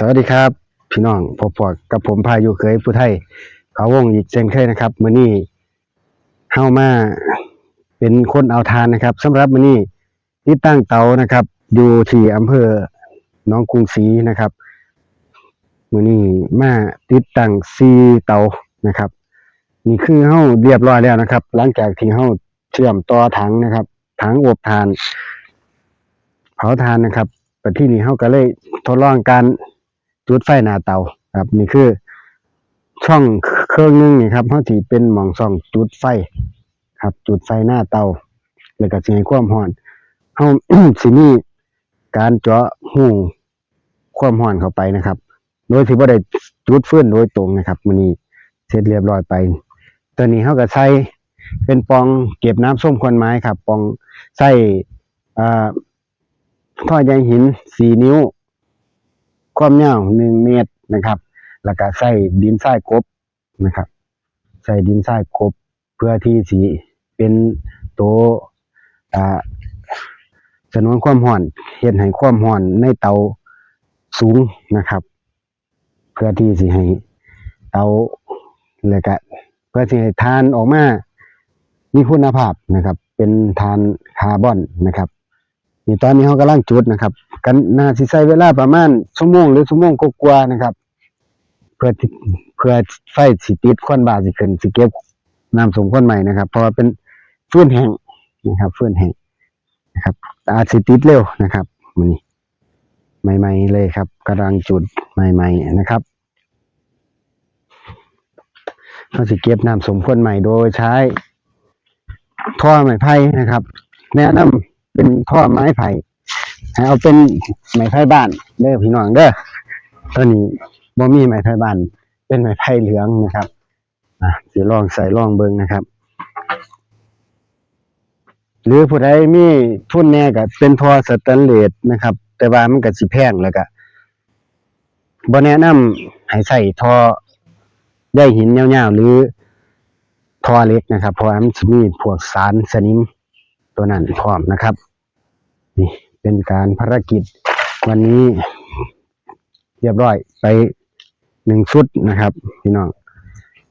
สวัสดีครับพี่น้องพบกับผมพายุเคยผู้ไทยเขาวงอีกเช่นเคยนะครับมื้อนี้เฮามาเป็นคนเอาทานนะครับสำหรับมื้อนี้ที่ตั้งเตานะครับ อยู่ที่อำเภอหนองกรุงศรีนะครับมื้อนี้มาติดตั้งซีเตานะครับ นี่คือเฮาเรียบร้อยแล้วนะครับ หลังจากที่เฮาเชื่อมต่อถังนะครับถังอบทาน เผาทานนะครับแต่ที่นี่เฮาก็เลยทดลองการ จุดไฟหน้าเตาครับ นี่คือ ช่องเครื่องหนึงนี่ครับเฮาสิเป็นหม่องช่องจุดไฟ ครับ จุดไฟหน้าเตาแล้วก็สิให้ความร้อนเฮาสิมีการเจาะหูความร้อนเข้าไปนะครับ โดยที่บ่ได้จุดฟืนโดยตรงนะครับมื้อนี้เสร็จเรียบร้อยไปตอนนี้เฮาก็ใส่เป็นปองเก็บน้ำส้มควันไม้ครับ ปองใส่อ่าท่อใยหินสี่นิ้ว ความยาวหนึ่งเมตรนะครับ แล้วก็ใส่ดินทรายกบนะครับ ใส่ดินทรายกบเพื่อที่สีเป็นตัวอ่าสนวนความร้อนเฮ็ดให้ความร้อนในเตาสูงนะครับ เพื่อที่สิให้เตาแล้วก็เพื่อที่ให้ทานออกมามีคุณภาพนะครับ เป็นทานคาร์บอนนะครับนี่ตอนนี้เขากำลังจุดนะครับ กันน่าสิใช้เวลาประมาณชั่วโมงหรือชั่วโมงกว่าๆนะครับ เพื่อที่เพื่อไฟสิติดควันบาสิขึ้นสิเก็บน้ำสมควันใหม่นะครับ เพราะว่าเป็นฟืนแห้งนะครับฟืนแห้งนะครับ อาจสิติดเร็วนะครับมันนี้ใหม่ๆเลยครับกำลังจุดใหม่ๆนะครับเขาสิเก็บน้ำสมควันใหม่โดยใช้ ท่อไม้ไผ่นะครับ แนะนำเป็นท่อไม้ไผ่ เอาเป็นไม้ไผ่บ้านเด้อพี่น้องเด้อตัวนี้บ่มีไม้ไผ่บ้าน เป็นไม้ไผ่เหลืองนะครับอะสิลองใส่ลองเบิ่งนะครับ หรือผู้ใดมีทุนแน่ก็เป็นทอสแตนเลสนะครับ แต่ว่ามันก็สิแพงแล้วก็บ่แนะนำให้ใส่ทอได้หินยาวๆหรือทอเล็กนะครับเพราะว่ามันจะมีพวกสารสนิมตัวนั้นพร้อมนะครับ นี่ เป็นการภารกิจ วันนี้ เรียบร้อยไปหนึ่งชุดนะครับ พี่น้อง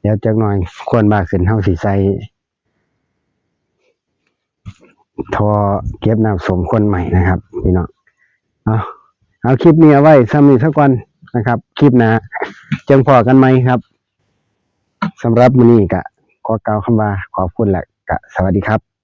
เดี๋ยวจักหน่อยควรบากขึ้นเฮาสิใสทอเก็บน้ำสมคนใหม่นะครับ พี่น้องเอาเอาคลิปนี้เอาไว้ซ้ำนี้สักวันนะครับ คลิปหน้าจังพอกันไหมครับสำหรับมือนี้ก็ขอกล่าวคำว่าขอบคุณและกะสวัสดีครับ